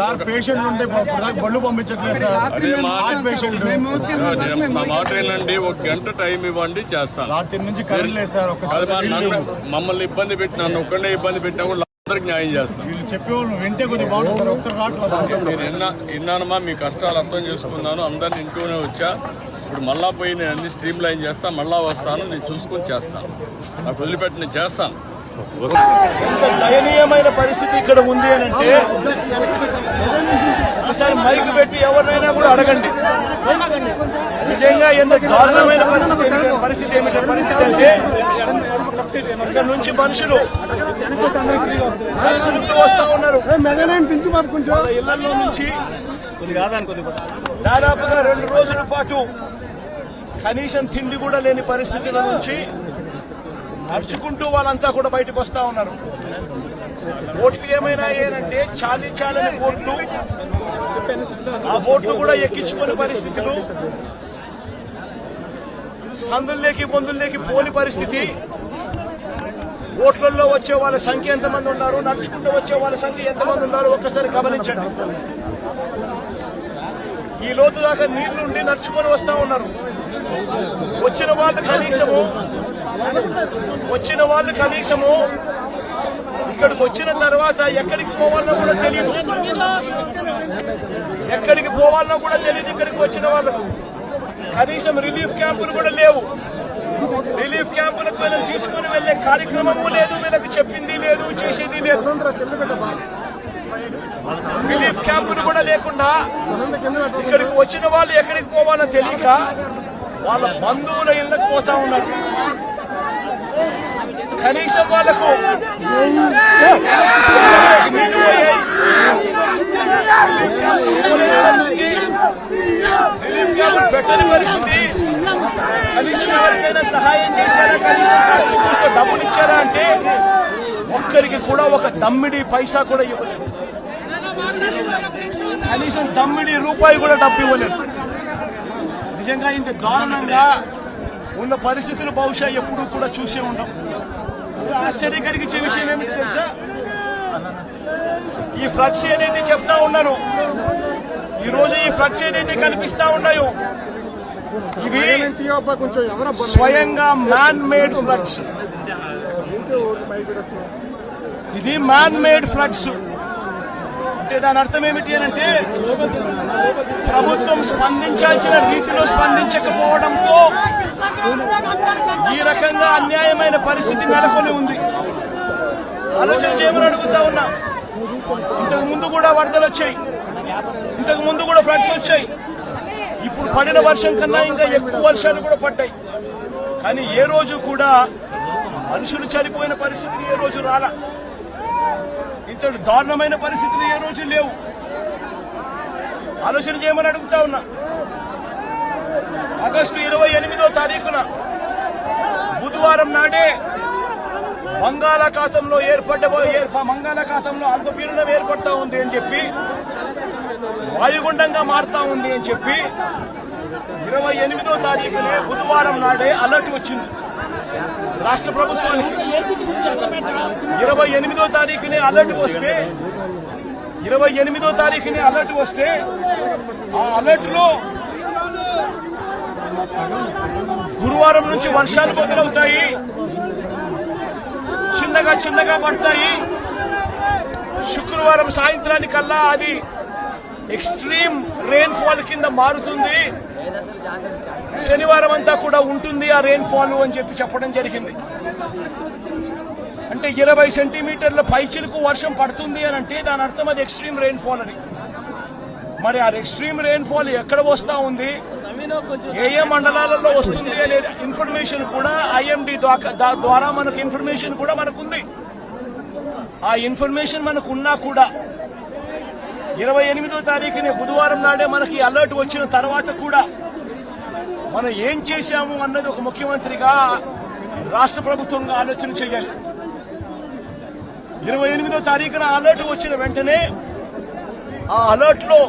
Sir patient ఉంటే బళ్ళు పంపించట్లేదు sir. అదే మా మాట ఏంటండి ఒక గంట టైం ఇవ్వండి చేస్తాను. రాత్రి నుంచి కరెంట్ లేదు సార్ అది మమ్మల్ని ఇబ్బంది పెట్టి నన్ను ఒక్కడే ఇబ్బంది పెట్టినా కూడా అందరికి న్యాయం చేస్తాను. వీళ్ళు చెప్పేవాళ్ళు వింటే కొద్దిగా బాగుంటుంది సార్ ఒక్కరు రావట్లేదు సార్. నేను విన్నా విన్నానమ్మా మీ కష్టాలు అర్థం చేసుకున్నాను. అందరిని ఇంటూనే వచ్చా. ఇప్పుడు మళ్ళా పోయి నేను అన్ని స్ట్రీమ్ లైన్ చేస్తాను మళ్ళా వస్తాను నేను చూసుకొని చేస్తాను. నాకు వదిలిపెట్టి నేను చేస్తాను. ఎంత దయనీయమైన పరిస్థితి ఇక్కడ ఉంది అని అంటే ఒకసారి మైక్ పెట్టి ఎవరినైనా కూడా అడగండి. నిజంగా ఎంత దారుణమైన పరిస్థితి పరిస్థితి ఏమిటి? పరిస్థితి అంటే ఇక్కడ నుంచి మనుషులు వస్తా ఉన్నారు. ఇళ్ళలో నుంచి దాదాపుగా రెండు రోజుల పాటు కనీసం తిండి కూడా లేని పరిస్థితుల నుంచి నడుచుకుంటూ వాళ్ళంతా కూడా బయటకు వస్తా ఉన్నారు. ఓట్లు ఏమైనా ఏనంటే చాలీ చాలని ఓట్లు. ఆ ఓట్లు కూడా ఎక్కించుకునే పరిస్థితులు. సందుల్లోకి బొందుల్లోకి పోని పరిస్థితి. ఓట్లలో వచ్చే వాళ్ళ సంఖ్య ఎంతమంది ఉన్నారు? నడుచుకుంటూ వచ్చే వాళ్ళ సంఖ్య ఎంతమంది ఉన్నారు? ఒక్కసారి గమనించండి. ఈ లోతు దాకా నీళ్ళుండి నడుచుకొని వస్తా ఉన్నారు. వచ్చిన వాళ్ళు కనీసము వచ్చిన వాళ్ళు కనీసము ఇక్కడికి వచ్చిన తర్వాత ఎక్కడికి పోవాలో కూడా తెలియదు ఎక్కడికి పోవాలో కూడా తెలియదు ఇక్కడికి వచ్చిన వాళ్ళకు కనీసం రిలీఫ్ క్యాంపులు కూడా లేవు. రిలీఫ్ క్యాంపులకు వీళ్ళని తీసుకుని వెళ్ళే కార్యక్రమము లేదు వీళ్ళకి చెప్పింది లేదు చేసేది లేదు. రిలీఫ్ క్యాంపులు కూడా లేకుండా ఇక్కడికి వచ్చిన వాళ్ళు ఎక్కడికి పోవాలో తెలియక వాళ్ళ బంధువుల ఇళ్ళకి పోతా ఉన్నారు. కనీసం వాళ్ళకు పెట్టని పరిస్థితి. కనీసం ఎవరికైనా సహాయం చేశారా? కనీసం కాస్త డబ్బులు ఇచ్చారా అంటే ఒక్కరికి కూడా ఒక దమ్మిడి పైసా కూడా ఇవ్వలేదు. కనీసం దమ్మిడి రూపాయి కూడా డబ్బు ఇవ్వలేదు. నిజంగా ఇంత దారుణంగా ఉన్న పరిస్థితులు బహుశా ఎప్పుడూ కూడా చూసే ఉండవు ఆశ్చర్యం విషయం ఏమిటి తెలుసా? ఈ ఫ్లక్స్ ఏదైతే చెప్తా ఉన్నారు ఈ రోజు ఈ ఫ్లక్స్ ఏదైతే కనిపిస్తా ఉన్నాయో ఇవి స్వయంగా మ్యాన్ మేడ్ ఫ్లక్స్ ఇది మ్యాన్ మేడ్ ఫ్లక్స్ అంటే దాని అర్థం ఏమిటి అంటే ప్రభుత్వం స్పందించాల్సిన రీతిలో స్పందించకపోవడంతో ఈ రకంగా అన్యాయం పరిస్థితి నెలకొని ఉంది. ఆలోచన చేయమని అడుగుతా ఉన్నా. ఇంతకు ముందు కూడా వరదలు వచ్చాయి. ఇంతకు ముందు కూడా ఫ్లడ్స్ వచ్చాయి. ఇప్పుడు పడిన వర్షం కన్నా ఇంకా ఎక్కువ వర్షాలు కూడా పడ్డాయి. కానీ ఏ రోజు కూడా మనుషులు చనిపోయిన పరిస్థితి ఏ రోజు రాలా. ఇంతటి దారుణమైన పరిస్థితులు ఏ రోజు లేవు. ఆలోచన చేయమని అడుగుతా ఉన్నా. ఆగస్టు ఇరవై ఎనిమిదో తారీఖున బుధవారం నాడే బంగాళాఖాతంలో ఏర్పడ్డ బంగాళాఖాతంలో అల్పపీడనం ఏర్పడతా ఉంది అని చెప్పి వాయుగుండంగా మారుతా ఉంది అని చెప్పి ఇరవై ఎనిమిదో తారీఖునే బుధవారం నాడే అలర్ట్ వచ్చింది. రాష్ట్ర ప్రభుత్వానికి ఇరవై ఎనిమిదో తారీఖునే అలర్ట్ వస్తే ఇరవై ఎనిమిదో తారీఖునే అలర్ట్ వస్తే ఆ అలర్ట్లో గురువారం నుంచి వర్షాలు మొదలవుతాయి. చిన్నగా చిన్నగా పడతాయి. శుక్రవారం సాయంత్రానికల్లా అది ఎక్స్ట్రీమ్ రెయిన్ఫాల్ కింద మారుతుంది. శనివారం అంతా కూడా ఉంటుంది ఆ రెయిన్ఫాల్ అని చెప్పి చెప్పడం జరిగింది. అంటే ఇరవై సెంటీమీటర్ల పైచిలకు వర్షం పడుతుంది అని అంటే దాని అర్థం అది ఎక్స్ట్రీమ్ రెయిన్ఫాల్ అని. మరి ఆ ఎక్స్ట్రీమ్ రెయిన్ఫాల్ ఎక్కడ వస్తా ఉంది? ఏ ఏ మండలాలలో వస్తుంది అనే ఇన్ఫర్మేషన్ కూడా ఐఎండి ద్వారా మనకు ఇన్ఫర్మేషన్ కూడా మనకుంది. ఆ ఇన్ఫర్మేషన్ మనకు ఉన్నా కూడా ఇరవై ఎనిమిదో తారీఖుని బుధవారం నాడే మనకి అలర్ట్ వచ్చిన తర్వాత కూడా మనం ఏం చేశాము అన్నది ఒక ముఖ్యమంత్రిగా రాష్ట్ర ప్రభుత్వంగా ఆలోచన చేయాలి. ఇరవై ఎనిమిదో తారీఖున అలర్ట్ వచ్చిన వెంటనే ఆ అలర్ట్లో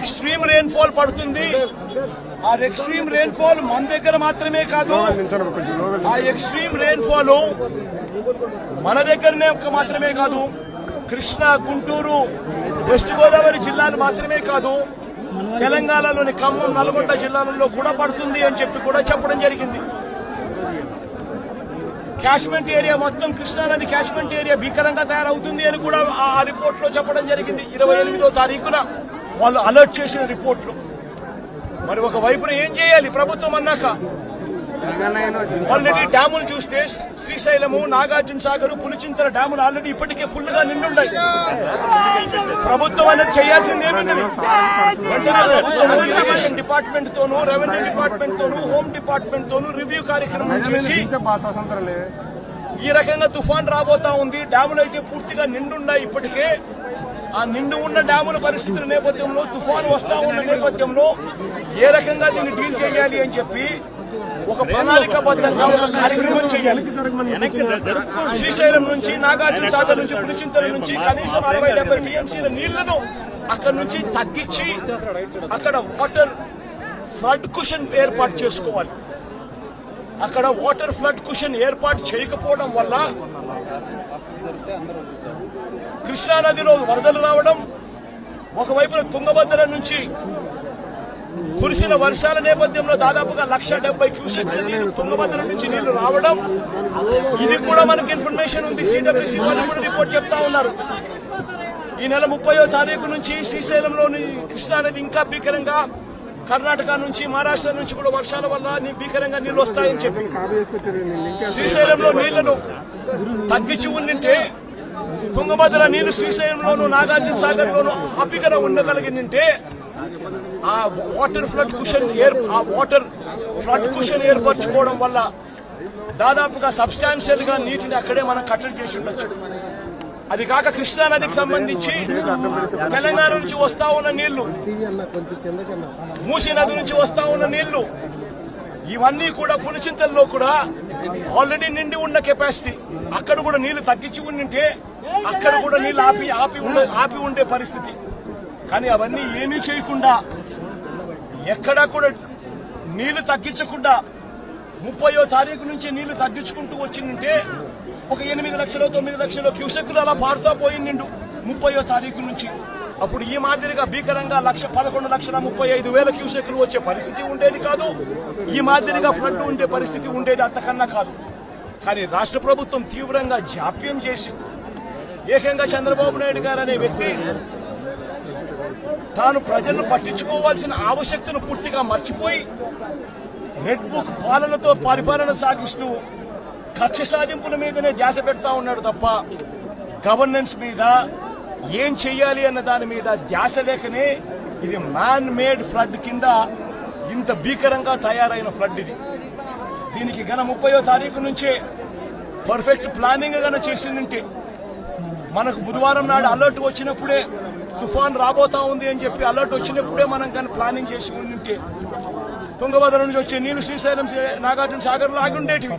ఎక్స్ట్రీమ్ రెయిన్ ఫాల్ పడుతుంది. ఆ ఎక్స్ట్రీమ్ రెయిన్ ఫాల్ మన దగ్గర మాత్రమే కాదు. ఆ ఎక్స్ట్రీమ్ రెయిన్ ఫాల్ మన దగ్గరనే ఒక్క మాత్రమే కాదు. కృష్ణా గుంటూరు వెస్ట్ గోదావరి జిల్లాలు మాత్రమే కాదు. తెలంగాణలోని ఖమ్మం నల్గొండ జిల్లాలలో కూడా పడుతుంది అని చెప్పి కూడా చెప్పడం జరిగింది. క్యాష్మెంట్ ఏరియా మొత్తం కృష్ణానది క్యాష్మెంట్ ఏరియా భీకరంగా తయారవుతుంది అని కూడా ఆ ఆ రిపోర్ట్లో చెప్పడం జరిగింది. ఇరవై ఎనిమిదో తారీఖున వాళ్ళు అలర్ట్ చేసిన రిపోర్ట్లు. మరి ఒక వైపున ఏం చేయాలి? ప్రభుత్వం అన్నాక ఆల్రెడీ డ్యాములు చూస్తే శ్రీశైలము నాగార్జున సాగర్ పులిచింతల డ్యాములు ఆల్రెడీ ఇప్పటికే ఫుల్గా నిండున్నాయి. ప్రభుత్వం అనేది చేయాల్సింది ఏమున్నది వెంటనే ప్రభుత్వం ఇరిగేషన్ డిపార్ట్మెంట్ తోను రెవెన్యూ డిపార్ట్మెంట్ తోను హోమ్ డిపార్ట్మెంట్ తోను రివ్యూ కార్యక్రమం చేసి ఈ రకంగా తుఫాన్ రాబోతా ఉంది. డ్యాములు అయితే పూర్తిగా నిండున్నాయి ఇప్పటికే. ఆ నిండు ఉన్న డ్యాముల పరిస్థితుల నేపథ్యంలో తుఫాను వస్తా ఉన్న నేపథ్యంలో ఏ రకంగా దీన్ని డీల్ చేయాలి అని చెప్పి ఒక ప్రణాళికాబద్ధంగా ఒక కార్యక్రమం చేయాలి. శ్రీశైలం నుంచి నాగార్జున సాగర్ నుంచి పులిచింతల నుంచి కనీసం అరవై డెబ్బై టీఎంసీల నీళ్ళను అక్కడ నుంచి తగ్గించి అక్కడ వాటర్ ఫ్లడ్ కుషన్ ఏర్పాటు చేసుకోవాలి. అక్కడ వాటర్ ఫ్లడ్ కుషన్ ఏర్పాటు చేయకపోవడం వల్ల కృష్ణానదిలో వరదలు రావడం ఒకవైపున తుంగభద్ర నుంచి కురిసిన వర్షాల నేపథ్యంలో దాదాపుగా లక్ష డెబ్బై క్యూసెక్ల నీళ్ళు తుంగభద్ర నుంచి నీళ్ళు రావడం. ఇది కూడా మనకి ఇన్ఫర్మేషన్ ఉంది. సిడబ్ల్యూసీ వాళ్ళు కూడా రిపోర్ట్ చెప్తా ఉన్నారు. ఈ నెల ముప్పయో తారీఖు నుంచి శ్రీశైలంలోని కృష్ణానది ఇంకా భీకరంగా కర్ణాటక నుంచి మహారాష్ట్ర నుంచి కూడా వర్షాల వల్ల భీకరంగా నీళ్ళు వస్తాయని చెప్పి. శ్రీశైలంలో నీళ్ళను తగ్గించి ఉండింటే తుంగభద్ర నీళ్ళు శ్రీశైలంలోను నాగార్జున సాగర్ లోను ఆపికన ఉండగలిగిందంటే ఆ వాటర్ ఫ్లడ్ కుషన్ ఏర్ ఆ వాటర్ ఫ్లడ్ కుషన్ ఏర్పరచుకోవడం వల్ల దాదాపుగా సబ్స్టాన్షియల్గా నీటిని అక్కడే మనం కట్టడి చేసి ఉండొచ్చు. అది కాక కృష్ణా నదికి సంబంధించి తెలంగాణ నుంచి వస్తా ఉన్న నీళ్ళు మూసీ నది నుంచి వస్తా ఉన్న నీళ్ళు ఇవన్నీ కూడా పులిచింతల్లో కూడా ఆల్రెడీ నిండి ఉన్న కెపాసిటీ. అక్కడ కూడా నీళ్ళు తగ్గించి ఉండింటే అక్కడ కూడా నీళ్ళు ఆపి ఆపి ఉండే ఆపి ఉండే పరిస్థితి. కానీ అవన్నీ ఏమీ చేయకుండా ఎక్కడా కూడా నీళ్ళు తగ్గించకుండా ముప్పయో తారీఖు నుంచి నీళ్ళు తగ్గించుకుంటూ వచ్చిందంటే ఒక ఎనిమిది లక్షలు తొమ్మిది లక్షలు క్యూసెక్కులు అలా పారుతా పోయిండు ముప్పయో తారీఖు నుంచి. అప్పుడు ఈ మాదిరిగా భీకరంగా లక్ష పదకొండు లక్షల ముప్పై ఐదు వేల క్యూసెక్లు వచ్చే పరిస్థితి ఉండేది కాదు. ఈ మాదిరిగా ఫ్లడ్ ఉండే పరిస్థితి ఉండేది అంతకన్నా కాదు. కానీ రాష్ట్ర ప్రభుత్వం తీవ్రంగా జాప్యం చేసి ఏకంగా చంద్రబాబు నాయుడు గారు అనే వ్యక్తి తాను ప్రజలను పట్టించుకోవాల్సిన ఆవశ్యకతను పూర్తిగా మర్చిపోయి రెడ్ బుక్ పాలనతో పరిపాలన సాగిస్తూ కక్ష సాధింపుల మీదనే ధ్యాస పెడతా ఉన్నాడు తప్ప గవర్నెన్స్ మీద ఏం చెయ్యాలి అన్న దాని మీద ధ్యాస లేకనే ఇది మ్యాన్ మేడ్ ఫ్లడ్ కింద ఇంత భీకరంగా తయారైన ఫ్లడ్ ఇది. దీనికి గన ముప్పయో తారీఖు నుంచే పర్ఫెక్ట్ ప్లానింగ్ గన చేసిందంటే మనకు బుధవారం నాడు అలర్ట్ వచ్చినప్పుడే తుఫాన్ రాబోతా ఉంది అని చెప్పి అలర్ట్ వచ్చినప్పుడే మనం కానీ ప్లానింగ్ చేసుకుని ఉంటే తుంగభద్ర నుంచి వచ్చే నీళ్ళు శ్రీశైలం నాగార్జున సాగర్లో ఆగి ఉండేటివి.